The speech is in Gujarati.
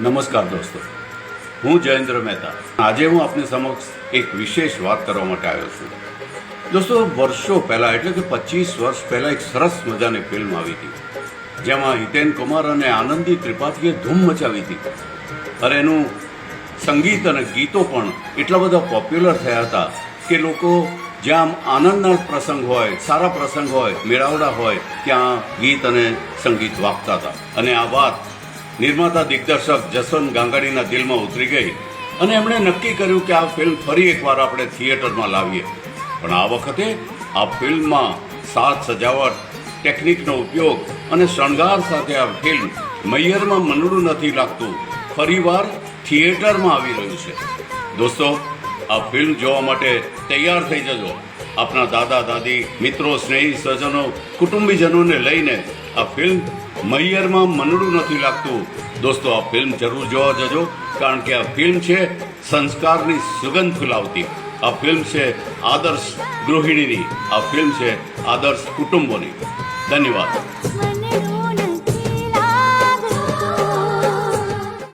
નમસ્કાર દોસ્તો. હું જયેન્દ્ર મહેતા. આજે હું આપની સમક્ષ એક વિશેષ વાત કરવા માટે આવ્યો છું. દોસ્તો, વર્ષો પહેલાં, એટલે કે પચીસ વર્ષ પહેલાં એક સરસ મજાની ફિલ્મ આવી હતી. જેમાં હિતેન કુમાર અને આનંદી ત્રિપાઠીએ ધૂમ મચાવી હતી. અને એનું સંગીત અને ગીતો પણ એટલા બધા પોપ્યુલર થયા હતા કે લોકો જ્યાં આનંદના પ્રસંગ હોય, સારા પ્રસંગ હોય, મેળાવડા હોય, ત્યાં ગીત અને સંગીત વાગતા હતા. અને આ વાત નિર્માતા દિગ્દર્શક જસવંત ગાંગાડીના દિલમાં ઉતરી ગઈ અને એમણે નક્કી કર્યું કે આ ફિલ્મ ફરી એકવાર આપણે થિયેટરમાં લાવીએ. પણ આ વખતે આ ફિલ્મમાં સાત સજાવટ, ટેકનિકનો ઉપયોગ અને શણગાર સાથે આ ફિલ્મ મૈયરમાં મનડું નથી લાગતું, ફરીવાર થિયેટરમાં આવી રહ્યું છે. દોસ્તો, આ ફિલ્મ જોવા માટે તૈયાર થઈ જજો. આપના દાદા, દાદી, મિત્રો, સ્નેહી, સ્વજનો, કુટુંબીજનોને લઈને આ ફિલ્મ મૈયરમાં મનડું નથી લાગતું. દોસ્તો, આ ફિલ્મ જરૂર જોવા જજો, કારણ કે આ ફિલ્મ છે સંસ્કારની સુગંધ ફેલાવતી. આ ફિલ્મ છે આદર્શ ગૃહિણીની. આ ફિલ્મ છે આદર્શ કુટુંબોની. ધન્યવાદ.